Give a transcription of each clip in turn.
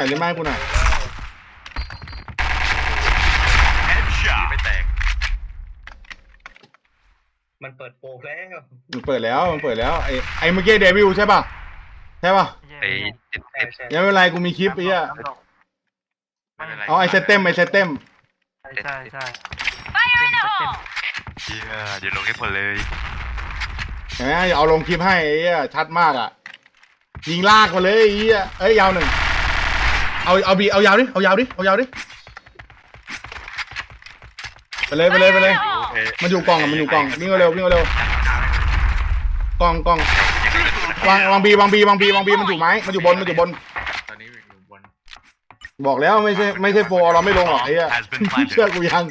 แต่เล่นไม้กูหน่อย Headshot. ไม่แตก มันเปิดโปรแล้วมันเปิดแล้ว มันเปิดแล้วไอ้ไอ้เมื่อกี้เดวิลใช่ป่ะ ใช่ป่ะ ไอ้เจ็ดใช่ใช่ยังไม่เป็นไรกูมีคลิปไอ้เหี้ยไม่เป็นไรเอาไอ้เซตเต็มไอ้เซตเต็มใช่ใช่ใช่เต็มเต็มเหี้ยเดี๋ยวลงให้หมดเลยเห็นไหมเอาลงคลิปให้ไอ้เหี้ยชัดมากอะ ยิงลากมาเลยไอ้เหี้ยเอ้ยยาวหนึ่ง เอาเอาบีเอายาวดิเอายาวดิเอายาวดิไปเลยไปเลยไปเลยโอเคมันอยู่กล่องอะมันอยู่กล่องวิ่งเร็ววิ่งเร็วกล่องกล่องวางวางบีวางบีวางบีวางบีมันอยู่ไม้มันอยู่บนมันอยู่บน ตอนนี้อยู่บนบอกแล้วไม่ใช่ไม่ใช่โปรเราไม่ลงหรอกไอ้เหี้ย Has been planted. เชื่อกูยัง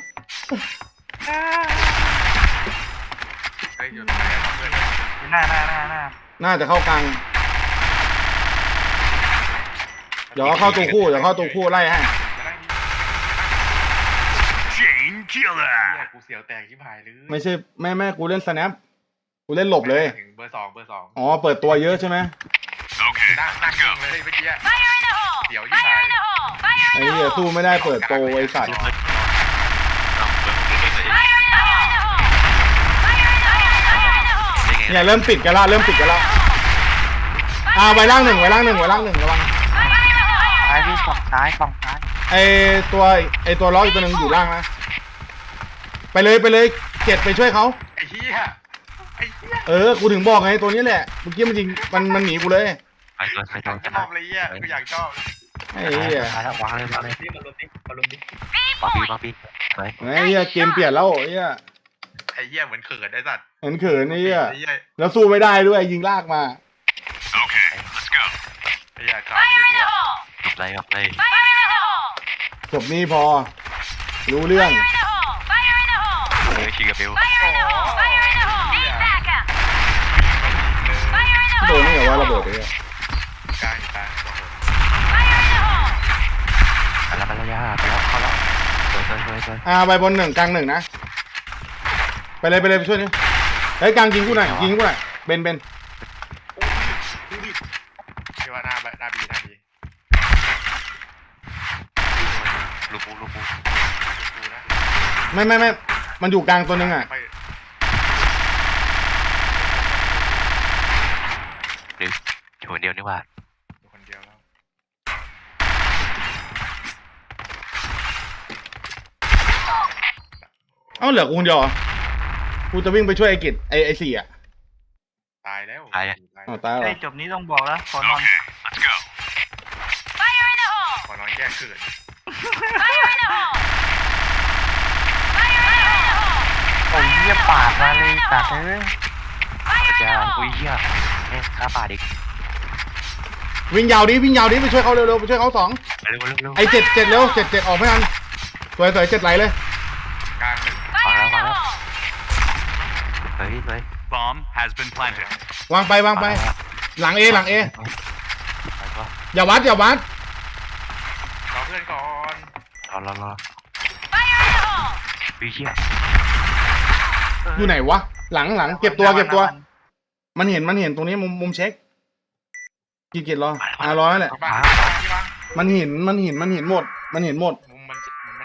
เฮ้ยอยู่ตรงไหนอะเพื่อนหน้าหน้าหน้าหน้าน่าจะเข้ากลางเดี๋ยวเข้าตัวคู่เดี๋ยวเข้าตัวคู่ไล่ให้ Chain เหี้ย killer. กูเสียวแตกชิบหายเลยไม่ใช่แม่แม่กูเล่นสแนปกูเล่นหลบเลย ถึงเบอร์สองเบอร์สองอ๋อเปิดตัวเยอะใช่ไหม Okay, นั่งนั่ง let's ยิ go. งเลยเมื่อกี้อะเสียวชิบหายไอ้เหี้ยสู้ไม่ได้เปิดโปรไอ้สัตว์เนี่ยเริ่มติดกันละเริ่มติดกันละอ่าไว้ล่างหนึ่งไว้ล่างหนึ่งไว้ล่างหนึ่งระวังซ้ายพี่ฝั่งซ้ายฝั่งซ้ายไอตัวไอตัวล็อกอีกตัวหนึ่งอยู่ล่างนะไปเลยไปเลยเจ็ดไปช่วยเขาไอ้เหี้ยไอ้เหี้ยเออกูถึงบอกไงตัวนี้แหละเมื่อกี้มันจริงมันมันหนีกูเลยอยากชอบเลยเหี้ยกูอยากชอบไอ้เหี้ยมาแล้ววางเลยวางเลยนี่มันลมดิมันลมดิวางปีวางปีไปไอ้เหี้ยเกมเปลี่ยนแล้วไอ้เหี้ยไอ้เหี้ยเหมือนเขินไอ้สัตว์เห็นเขินไอ้เหี้ยไอ้เหี้ยแล้วสู้ไม่ได้ด้วยยิงลากมา Okay, let's go. ไอ้เหี้ยขาด เลยกูจบเลยจบเลยจบนี่พอ รู้เรื่องเลยชิงกับบิวโดนนี่เหรอว่าระเบิดไอ้เหี้ยกลางกลางไปแล้วไปแล้วยาไปแล้วเข้าแล้วสวยสวยสวยสวยอ่าไปบนหนึ่งกลางหนึ่งนะ ไปเลยไปเลยไปช่วยนี่เฮ้ยกลางยิงกูหน่อยยิงกูหน่อยเบนเบน คิดว่าหน้าหน้าบีหน้าบี ลูกปูลูกปูกูนะไม่ไม่ไม่มันอยู่กลางตัวหนึงอะ ไม่เดี๋ยวอยู่คนเดียวนี่ว่าอยู่คนเดียวแล้วเอ้าเหลือกูคนเดียวเหรอกูจะวิ่งไปช่วยไอ้กิจไอ้ไอ้สี่อะตายแล้วอ๋อตายแล้วเหรเฮ้ยอจบนี้ต้องบอกแล้วขอนอน Okay, let's go. ขอนอนแยกคืน โอ้ยเหี้ยปาดมาเลยตัดเอ้ยจ้าอุ้ยเหี้ยเนี่ยข้าปาดอีกวิ่งยาวดิวิ่งยาวดิไปช่วยเขาเร็วๆไปช่วยเขาสองเร็วเร็วเร็วไอ้เจ็ดเจ็ดเร็วเจ็ดเจ็ดออกไม่ทันสวยสวยเจ็ดไหลเลยกลางหนึ่งวางแล้ววางแล้วเฮ้ยเฮ้ย Bomb has been planted. วางไปวางไป หลังเอหลังเอไปก็อย่าวัดอย่าวัดรอ เพื่อนก่อนรอรอรอวิเชียอยู่ไหนวะ หลังหลังเก็บตัวเก็บตัว มันเห็นมันเห็นตรงนี้มุมมุมเช็คกี่เกตรออ่ารอนั่นแหละบ้าที่บ้ามันเห็นมันเห็นมันเห็นหมด มันเห็นหมดมุมมัน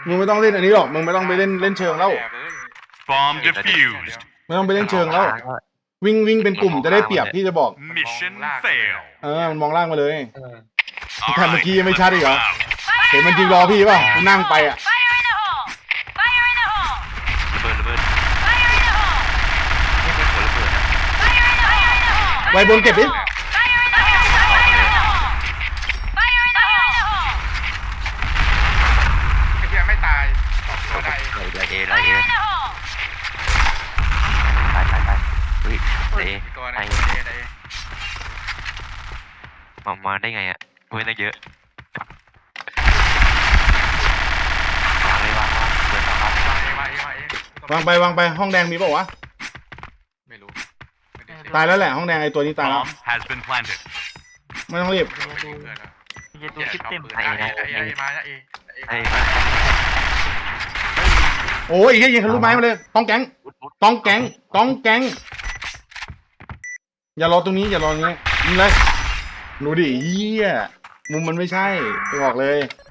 มึงไม่ต้องเล่นอันนี้หรอกมึงไม่ต้องไปเล่นเล่นเชิงแล้ว Bomb defused. ไม่ต้องไปเล่นเชิงแล้ว วิ่งวิ่งเป็นกลุ่มจะได้เปรียบที่จะบอก Mission fail. เออมันมองล่างมาเลยเออ All แต่เมื่อ right, กี้ยังไม่ชัดอีกเหรอ out. เห็นมันจริงรอพี่ป่ะกูนั่งไปอะระเบิดระเบิดนี่เป็นหัวระเบิดอะไว้บนเก็บดิไอ้เหี้ยไม่ตายองตัวได้ไล่ไล่เอไล่เอตายตายตายเฮ้ยไล่เอตัวนึงไอเอเอมามาได้ไงอะไม่ได้เยอะ วางไปวางไปห้องแดงมีเปล่าวะไม่รู้ไม่ได้ตายแล้วแหละห้องแดงไอ้ตัวนี้ตายแล้ว Bomb has been planted. ไม่ต้องรีบเพื่อนแล้วจะดูคลิปเต็มไอ้ไอ้ไอ้นะไอ้ไอ้มาเอไอ้มาโอ้ยไอ้เหี้ยยิงทะลุไม้มาเลยต้องแก๊งต้องแก๊งต้องแก๊งอย่ารอตรงนี้อย่ารอตรงนี้ยิงเลยดูดิเหี้ยมุมมันไม่ใช่บอกเลย